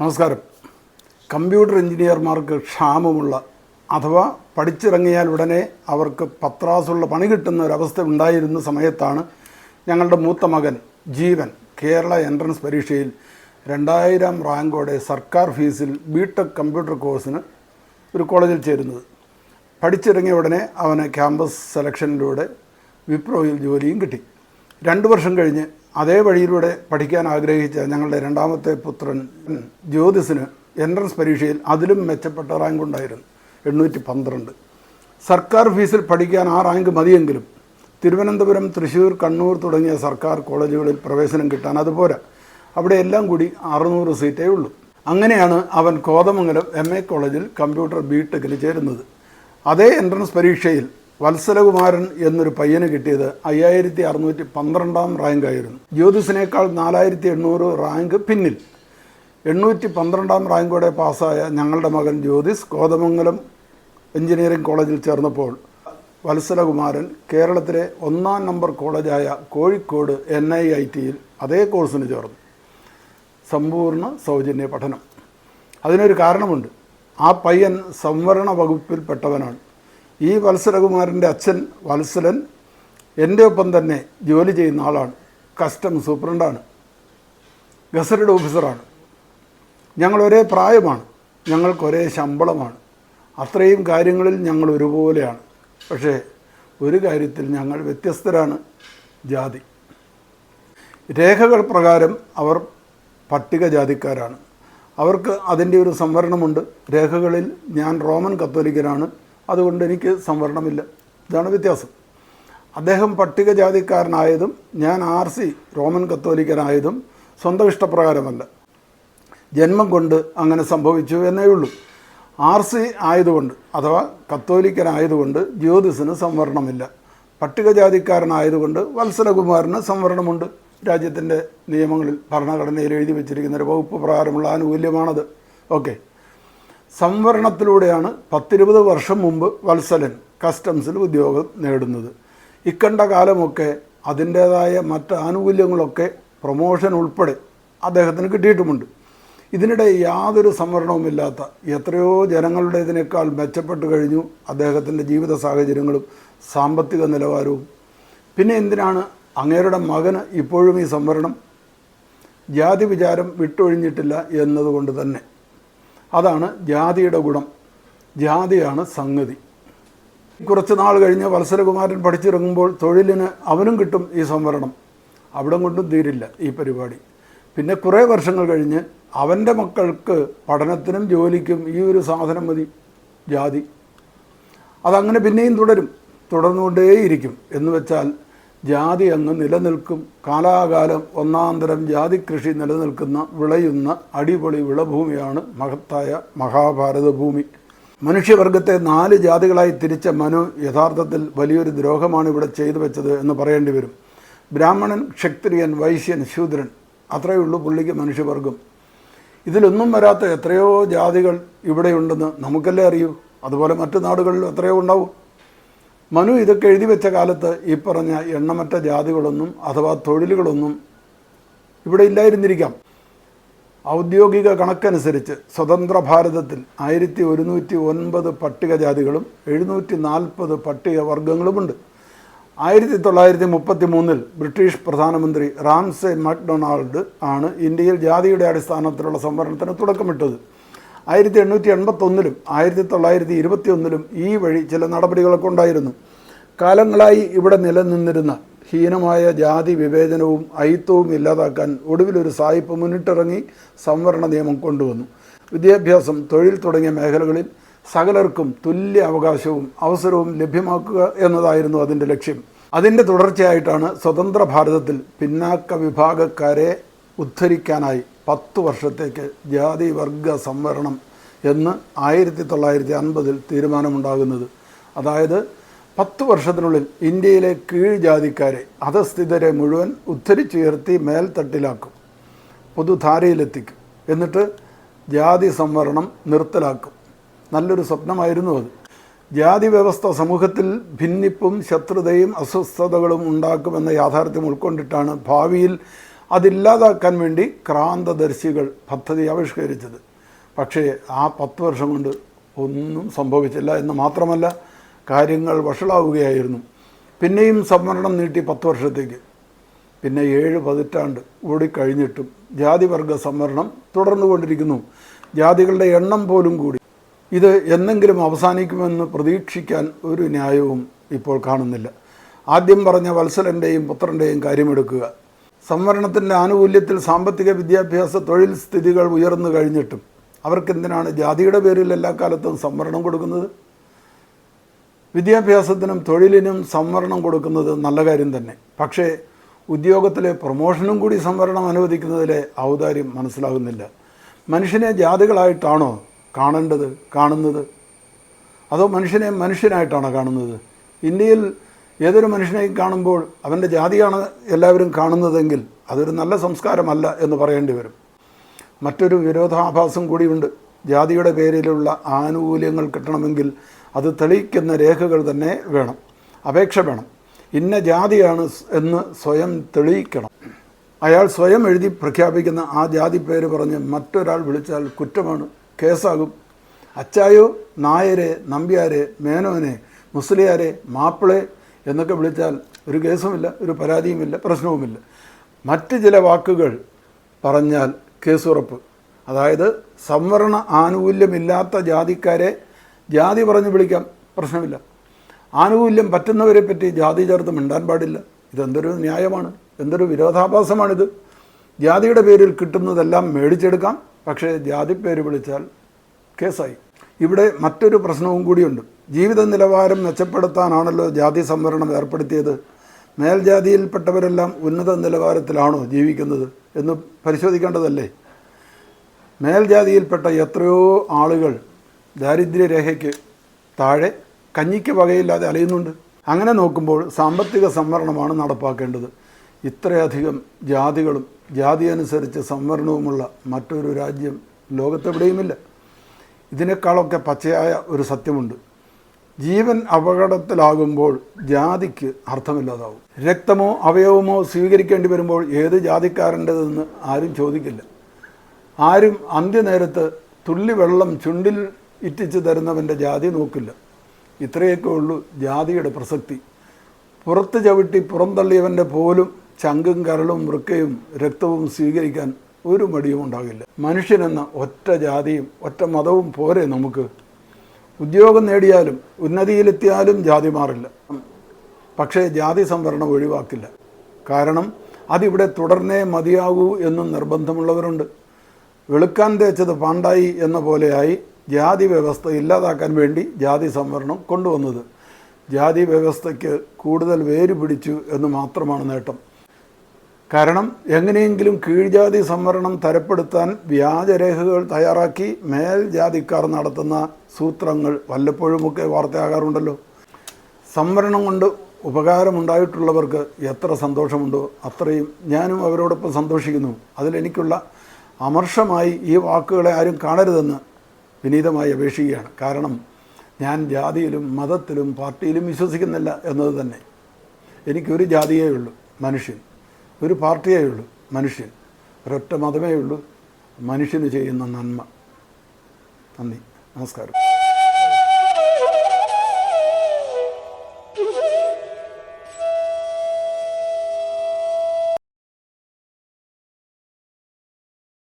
നമസ്കാരം. കമ്പ്യൂട്ടർ എഞ്ചിനീയർമാർക്ക് ക്ഷാമമുള്ള അഥവാ പഠിച്ചിറങ്ങിയാൽ ഉടനെ അവർക്ക് പത്രാസുള്ള പണി കിട്ടുന്ന ഒരവസ്ഥ ഉണ്ടായിരുന്ന സമയത്താണ് ഞങ്ങളുടെ മൂത്ത മകൻ ജീവൻ കേരള എൻട്രൻസ് പരീക്ഷയിൽ രണ്ടായിരം റാങ്കോടെ സർക്കാർ ഫീസിൽ ബിടെക് കമ്പ്യൂട്ടർ കോഴ്സിന് ഒരു കോളേജിൽ ചേരുന്നത്. പഠിച്ചിറങ്ങിയ ഉടനെ അവന് ക്യാമ്പസ് സെലക്ഷനിലൂടെ വിപ്രോയിൽ ജോലിയും കിട്ടി. രണ്ട് വർഷം കഴിഞ്ഞ് അതേ വഴിയിലൂടെ പഠിക്കാൻ ആഗ്രഹിച്ച ഞങ്ങളുടെ രണ്ടാമത്തെ പുത്രൻ ജ്യോതിസിന് എൻട്രൻസ് പരീക്ഷയിൽ അതിലും മെച്ചപ്പെട്ട റാങ്ക് ഉണ്ടായിരുന്നു. എണ്ണൂറ്റി പന്ത്രണ്ട്. സർക്കാർ ഫീസിൽ പഠിക്കാൻ ആ റാങ്ക് മതിയെങ്കിലും തിരുവനന്തപുരം തൃശ്ശൂർ കണ്ണൂർ തുടങ്ങിയ സർക്കാർ കോളേജുകളിൽ പ്രവേശനം കിട്ടാൻ അതുപോലെ അവിടെ എല്ലാം കൂടി അറുന്നൂറ് സീറ്റേ ഉള്ളൂ. അങ്ങനെയാണ് അവൻ കോതമംഗലം എം എ കോളേജിൽ കമ്പ്യൂട്ടർ ബി ടെക്കിൽ ചേരുന്നത്. അതേ എൻട്രൻസ് പരീക്ഷയിൽ വത്സലകുമാരൻ എന്നൊരു പയ്യന് കിട്ടിയത് അയ്യായിരത്തി അറുന്നൂറ്റി പന്ത്രണ്ടാം റാങ്കായിരുന്നു. ജ്യോതിസിനേക്കാൾ നാലായിരത്തി എണ്ണൂറ് റാങ്ക് പിന്നിൽ. എണ്ണൂറ്റി പന്ത്രണ്ടാം റാങ്കോടെ പാസ്സായ ഞങ്ങളുടെ മകൻ ജ്യോതിസ് കോതമംഗലം എഞ്ചിനീയറിംഗ് കോളേജിൽ ചേർന്നപ്പോൾ വത്സലകുമാരൻ കേരളത്തിലെ ഒന്നാം നമ്പർ കോളേജായ കോഴിക്കോട് എൻ ഐ ഐ ടിയിൽ അതേ കോഴ്സിന് ചേർന്നു. സമ്പൂർണ സൗജന്യ പഠനം. അതിനൊരു കാരണമുണ്ട്. ആ പയ്യൻ സംവരണ വകുപ്പിൽപ്പെട്ടവനാണ്. ഈ വത്സലകുമാരന്റെ അച്ഛൻ വത്സലൻ എന്റെ ഒപ്പം തന്നെ ജോലി ചെയ്യുന്ന ആളാണ്. കസ്റ്റം സൂപ്രണ്ടാണ്. ഗസറ്റഡ് ഓഫീസറാണ്. ഞങ്ങൾ ഒരേ പ്രായമാണ്. ഞങ്ങൾക്ക് ഒരേ ശമ്പളമാണ്. അത്രയും കാര്യങ്ങളിൽ ഞങ്ങൾ ഒരുപോലെയാണ്. പക്ഷേ ഒരു കാര്യത്തിൽ ഞങ്ങൾ വ്യത്യസ്തരാണ്. ജാതി. രേഖകൾ പ്രകാരം അവർ പട്ടികജാതിക്കാരാണ്. അവർക്ക് അതിന്റെ ഒരു സംവരണമുണ്ട്. രേഖകളിൽ ഞാൻ റോമൻ കത്തോലിക്കനാണ്. അതുകൊണ്ട് എനിക്ക് സംവരണമില്ല. ഇതാണ് വ്യത്യാസം. അദ്ദേഹം പട്ടികജാതിക്കാരനായതും ഞാൻ ആർ സി റോമൻ കത്തോലിക്കനായതും സ്വന്തം ഇഷ്ടപ്രകാരമല്ല. ജന്മം കൊണ്ട് അങ്ങനെ സംഭവിച്ചു എന്നേ ഉള്ളൂ. ആർ സി ആയതുകൊണ്ട് അഥവാ കത്തോലിക്കനായതുകൊണ്ട് ജ്യോതിസിന് സംവരണമില്ല. പട്ടികജാതിക്കാരനായതുകൊണ്ട് വത്സലകുമാരന് സംവരണമുണ്ട്. രാജ്യത്തിന്റെ നിയമങ്ങളിൽ ഭരണഘടനയിൽ എഴുതി വെച്ചിരിക്കുന്ന ഒരു വകുപ്പ് പ്രകാരമുള്ള ആനുകൂല്യമാണത്. ഓക്കെ. സംവരണത്തിലൂടെയാണ് പത്തിരുപത് വർഷം മുമ്പ് വത്സലൻ കസ്റ്റംസിൽ ഉദ്യോഗം നേടുന്നത്. ഇക്കണ്ട കാലമൊക്കെ അതിന്റേതായ മറ്റ് ആനുകൂല്യങ്ങളൊക്കെ പ്രൊമോഷൻ ഉൾപ്പെടെ അദ്ദേഹത്തിന് കിട്ടിയിട്ടുമുണ്ട്. ഇതിനിടെ യാതൊരു സംവരണവുമില്ലാത്ത എത്രയോ ജനങ്ങളുടേതിനേക്കാൾ മെച്ചപ്പെട്ടു കഴിഞ്ഞു അദ്ദേഹത്തിന്റെ ജീവിത സാഹചര്യങ്ങളും സാമ്പത്തിക നിലവാരവും. പിന്നെ എന്തിനാണ് അങ്ങേരുടെ മകന് ഇപ്പോഴും ഈ സംവരണം? ജാതി വിചാരം വിട്ടൊഴിഞ്ഞിട്ടില്ല എന്നതുകൊണ്ട് തന്നെ. അതാണ് ജാതിയുടെ ഗുണം. ജാതിയാണ് സംഗതി. കുറച്ച് നാൾ കഴിഞ്ഞ് വത്സരകുമാരൻ പഠിച്ചിറങ്ങുമ്പോൾ തൊഴിലിന് അവനും കിട്ടും ഈ സംവരണം. അവിടെ കൊണ്ടും തീരില്ല ഈ പരിപാടി. പിന്നെ കുറേ വർഷങ്ങൾ കഴിഞ്ഞ് അവന്റെ മക്കൾക്ക് പഠനത്തിനും ജോലിക്കും ഈ ഒരു സാധനം മതി ജാതി. അതങ്ങനെ പിന്നെയും തുടരും. തുടർന്നുകൊണ്ടേയിരിക്കും. എന്ന് വെച്ചാൽ ജാതി അങ്ങ് നിലനിൽക്കും. കാലാകാലം ഒന്നാന്തരം ജാതി കൃഷി നിലനിൽക്കുന്ന വിളയുന്ന അടിപൊളി വിളഭൂമിയാണ് മഹത്തായ മഹാഭാരത ഭൂമി. മനുഷ്യവർഗത്തെ നാല് ജാതികളായി തിരിച്ച മനു യഥാർത്ഥത്തിൽ വലിയൊരു ദ്രോഹമാണ് ഇവിടെ ചെയ്തു വെച്ചത് എന്ന് പറയേണ്ടി വരും. ബ്രാഹ്മണൻ ക്ഷത്രിയൻ വൈശ്യൻ ശൂദ്രൻ അത്രയേ ഉള്ളൂ പുള്ളിക്ക് മനുഷ്യവർഗം. ഇതിലൊന്നും വരാത്ത എത്രയോ ജാതികൾ ഇവിടെയുണ്ടെന്ന് നമുക്കല്ലേ അറിയൂ? അതുപോലെ മറ്റു നാടുകളിലും എത്രയോ ഉണ്ടാവും. മനു ഇതൊക്കെ എഴുതി വെച്ച കാലത്ത് ഈ പറഞ്ഞ എണ്ണമറ്റ ജാതികളൊന്നും അഥവാ തൊഴിലുകളൊന്നും ഇവിടെ ഇല്ലായിരുന്നിരിക്കാം. ഔദ്യോഗിക കണക്കനുസരിച്ച് സ്വതന്ത്ര ഭാരതത്തിൽ ആയിരത്തി ഒരുന്നൂറ്റി ഒൻപത് പട്ടികജാതികളും എഴുന്നൂറ്റി നാൽപ്പത് പട്ടികവർഗങ്ങളുമുണ്ട്. ആയിരത്തി തൊള്ളായിരത്തി മുപ്പത്തി മൂന്നിൽ ബ്രിട്ടീഷ് പ്രധാനമന്ത്രി റാംസെ മക്ഡൊണാൾഡ് ആണ് ഇന്ത്യയിൽ ജാതിയുടെ അടിസ്ഥാനത്തിലുള്ള സംവരണത്തിന് തുടക്കമിട്ടത്. ആയിരത്തി എണ്ണൂറ്റി എൺപത്തൊന്നിലും ആയിരത്തി തൊള്ളായിരത്തി ഇരുപത്തി ഒന്നിലും ഈ വഴി ചില നടപടികളൊക്കെ ഉണ്ടായിരുന്നു. കാലങ്ങളായി ഇവിടെ നിലനിന്നിരുന്ന ഹീനമായ ജാതി വിവേചനവും അയിത്തവും ഇല്ലാതാക്കാൻ ഒടുവിലൊരു സായിപ്പ് മുന്നിട്ടിറങ്ങി സംവരണ നിയമം കൊണ്ടുവന്നു. വിദ്യാഭ്യാസം തൊഴിൽ തുടങ്ങിയ മേഖലകളിൽ സകലർക്കും തുല്യ അവകാശവും അവസരവും ലഭ്യമാക്കുക എന്നതായിരുന്നു അതിന്റെ ലക്ഷ്യം. അതിന്റെ തുടർച്ചയായിട്ടാണ് സ്വതന്ത്ര ഭാരതത്തിൽ പിന്നാക്ക വിഭാഗക്കാരെ ഉദ്ധരിക്കാനായി പത്ത് വർഷത്തേക്ക് ജാതി വർഗ സംവരണം എന്ന് ആയിരത്തി തൊള്ളായിരത്തി അൻപതിൽ തീരുമാനമുണ്ടാകുന്നത്. അതായത് പത്ത് വർഷത്തിനുള്ളിൽ ഇന്ത്യയിലെ കീഴ്ജാതിക്കാരെ അധസ്ഥിതരെ മുഴുവൻ ഉദ്ധരിച്ചുയർത്തി മേൽത്തട്ടിലാക്കും പൊതുധാരയിലെത്തിക്കും. എന്നിട്ട് ജാതി സംവരണം നിർത്തലാക്കും. നല്ലൊരു സ്വപ്നമായിരുന്നു അത്. ജാതി വ്യവസ്ഥ സമൂഹത്തിൽ ഭിന്നിപ്പും ശത്രുതയും അസ്വസ്ഥതകളും ഉണ്ടാക്കുമെന്ന യാഥാർത്ഥ്യം ഉൾക്കൊണ്ടിട്ടാണ് ഭാവിയിൽ അതില്ലാതാക്കാൻ വേണ്ടി ക്രാന്തദർശികൾ പദ്ധതി ആവിഷ്കരിച്ചത്. പക്ഷേ ആ പത്ത് വർഷം കൊണ്ട് ഒന്നും സംഭവിച്ചില്ല എന്ന് മാത്രമല്ല കാര്യങ്ങൾ വഷളാവുകയായിരുന്നു. പിന്നെയും സംവരണം നീട്ടി പത്ത് വർഷത്തേക്ക്. പിന്നെ ഏഴ് പതിറ്റാണ്ട് ഓടിക്കഴിഞ്ഞിട്ടും ജാതിവർഗ സംവരണം തുടർന്നുകൊണ്ടിരിക്കുന്നു. ജാതികളുടെ എണ്ണം പോലും കൂടി. ഇത് എന്നെങ്കിലും അവസാനിക്കുമെന്ന് പ്രതീക്ഷിക്കാൻ ഒരു ന്യായവും ഇപ്പോൾ കാണുന്നില്ല. ആദ്യം പറഞ്ഞ വത്സലന്റെയും പുത്രന്റെയും കാര്യമെടുക്കുക. സംവരണത്തിന്റെ ആനുകൂല്യത്തിൽ സാമ്പത്തിക വിദ്യാഭ്യാസ തൊഴിൽ സ്ഥിതികൾ ഉയർന്നു കഴിഞ്ഞിട്ടും അവർക്കെന്തിനാണ് ജാതിയുടെ പേരിൽ എല്ലാ കാലത്തും സംവരണം കൊടുക്കുന്നത്? വിദ്യാഭ്യാസത്തിനും തൊഴിലിനും സംവരണം കൊടുക്കുന്നത് നല്ല കാര്യം തന്നെ. പക്ഷേ ഉദ്യോഗത്തിലെ പ്രൊമോഷനും കൂടി സംവരണം അനുവദിക്കുന്നതിലെ ഔദാര്യം മനസ്സിലാകുന്നില്ല. മനുഷ്യനെ ജാതികളായിട്ടാണോ കാണേണ്ടത് കാണുന്നത്? അതോ മനുഷ്യനെ മനുഷ്യനായിട്ടാണോ കാണുന്നത്? ഇന്ത്യയിൽ ഏതൊരു മനുഷ്യനെയും കാണുമ്പോൾ അവന്റെ ജാതിയാണ് എല്ലാവരും കാണുന്നതെങ്കിൽ അതൊരു നല്ല സംസ്കാരമല്ല എന്ന് പറയേണ്ടി വരും. മറ്റൊരു വിരോധാഭാസം കൂടിയുണ്ട്. ജാതിയുടെ പേരിലുള്ള ആനുകൂല്യങ്ങൾ കിട്ടണമെങ്കിൽ അത് തെളിയിക്കുന്ന രേഖകൾ തന്നെ വേണം. അപേക്ഷ വേണം. ഇന്ന ജാതിയാണ് എന്ന് സ്വയം തെളിയിക്കണം. അയാൾ സ്വയം എഴുതി പ്രഖ്യാപിക്കുന്ന ആ ജാതി പേര് പറഞ്ഞ് മറ്റൊരാൾ വിളിച്ചാൽ കുറ്റമാണ്. കേസാകും. അച്ചായോ നായരെ നമ്പ്യാരെ മേനോനെ മുസ്ലിയാരെ മാപ്പിളെ എന്നൊക്കെ വിളിച്ചാൽ ഒരു കേസുമില്ല ഒരു പരാതിയുമില്ല പ്രശ്നവുമില്ല. മറ്റ് ചില വാക്കുകൾ പറഞ്ഞാൽ കേസുറപ്പ്. അതായത് സംവരണ ആനുകൂല്യമില്ലാത്ത ജാതിക്കാരെ ജാതി പറഞ്ഞ് വിളിക്കാം പ്രശ്നമില്ല. ആനുകൂല്യം പറ്റുന്നവരെ പറ്റി ജാതി ചേർത്ത് മിണ്ടാൻ പാടില്ല. ഇതെന്തൊരു ന്യായമാണ്? എന്തൊരു വിരോധാഭാസമാണിത്? ജാതിയുടെ പേരിൽ കിട്ടുന്നതെല്ലാം മേടിച്ചെടുക്കാം പക്ഷേ ജാതി പേര് വിളിച്ചാൽ കേസായി. ഇവിടെ മറ്റൊരു പ്രശ്നവും കൂടിയുണ്ട്. ജീവിത നിലവാരം മെച്ചപ്പെടുത്താനാണല്ലോ ജാതി സംവരണം ഏർപ്പെടുത്തിയത്. മേൽജാതിയിൽപ്പെട്ടവരെല്ലാം ഉന്നത നിലവാരത്തിലാണോ ജീവിക്കുന്നത് എന്ന് പരിശോധിക്കേണ്ടതല്ലേ? മേൽജാതിയിൽപ്പെട്ട എത്രയോ ആളുകൾ ദാരിദ്ര്യരേഖയ്ക്ക് താഴെ കഞ്ഞിക്ക് വകയില്ലാതെ അലയുന്നുണ്ട്. അങ്ങനെ നോക്കുമ്പോൾ സാമ്പത്തിക സംവരണമാണ് നടപ്പാക്കേണ്ടത്. ഇത്രയധികം ജാതികളും ജാതി അനുസരിച്ച് സംവരണവുമുള്ള മറ്റൊരു രാജ്യം ലോകത്തെവിടെയുമില്ല. ഇതിനേക്കാളൊക്കെ പച്ചയായ ഒരു സത്യമുണ്ട്. ജീവൻ അപകടത്തിലാകുമ്പോൾ ജാതിക്ക് അർത്ഥമില്ലാതാവും. രക്തമോ അവയവമോ സ്വീകരിക്കേണ്ടി വരുമ്പോൾ ഏത് ജാതിക്കാരന്റെതെന്ന് ആരും ചോദിക്കില്ല. ആരും അന്ത്യനേരത്ത് തുള്ളി വെള്ളം ചുണ്ടിൽ ഇറ്റിച്ച് തരുന്നവന്റെ ജാതി നോക്കില്ല. ഇത്രയൊക്കെ ഉള്ളൂ ജാതിയുടെ പ്രസക്തി. പുറത്ത് ചവിട്ടി പുറന്തള്ളിയവന്റെ പോലും ചങ്കും കരളും വൃക്കയും രക്തവും സ്വീകരിക്കാൻ ഒരു മടിയും ഉണ്ടാകില്ല മനുഷ്യനെന്ന ഒറ്റ ജാതിയും ഒറ്റ മതവും പോരെ നമുക്ക്. ഉദ്യോഗം നേടിയാലും ഉന്നതിയിലെത്തിയാലും ജാതി മാറില്ല. പക്ഷേ ജാതി സംവരണം ഒഴിവാക്കില്ല. കാരണം അതിവിടെ തുടർന്നേ മതിയാകൂ എന്നും നിർബന്ധമുള്ളവരുണ്ട്. വെളുക്കാൻ തേച്ചത് പാണ്ടായി എന്ന പോലെയായി ജാതി വ്യവസ്ഥ ഇല്ലാതാക്കാൻ വേണ്ടി ജാതി സംവരണം കൊണ്ടുവന്നത്. ജാതി വ്യവസ്ഥയ്ക്ക് കൂടുതൽ വേര് പിടിച്ചു എന്ന് മാത്രമാണ് നേട്ടം. കാരണം എങ്ങനെയെങ്കിലും കീഴ്ജാതി സംവരണം തരപ്പെടുത്താൻ വ്യാജരേഖകൾ തയ്യാറാക്കി മേൽജാതിക്കാർ നടത്തുന്ന സൂത്രങ്ങൾ വല്ലപ്പോഴുമൊക്കെ വാർത്തയാകാറുണ്ടല്ലോ. സംവരണം കൊണ്ട് ഉപകാരമുണ്ടായിട്ടുള്ളവർക്ക് എത്ര സന്തോഷമുണ്ടോ അത്രയും ഞാനും അവരോടൊപ്പം സന്തോഷിക്കുന്നു. അതിലെനിക്കുള്ള അമർഷമായി ഈ വാക്കുകളെ ആരും കാണരുതെന്ന് വിനീതമായി അപേക്ഷിക്കുകയാണ്. കാരണം ഞാൻ ജാതിയിലും മതത്തിലും പാർട്ടിയിലും വിശ്വസിക്കുന്നില്ല എന്നത് തന്നെ. എനിക്കൊരു ജാതിയേ ഉള്ളൂ മനുഷ്യൻ. ഒരു പാർട്ടിയേ ഉള്ളൂ മനുഷ്യൻ. ഒരൊറ്റ മതമേ ഉള്ളൂ മനുഷ്യന് ചെയ്യുന്ന നന്മ. നന്ദി. നമസ്കാരം.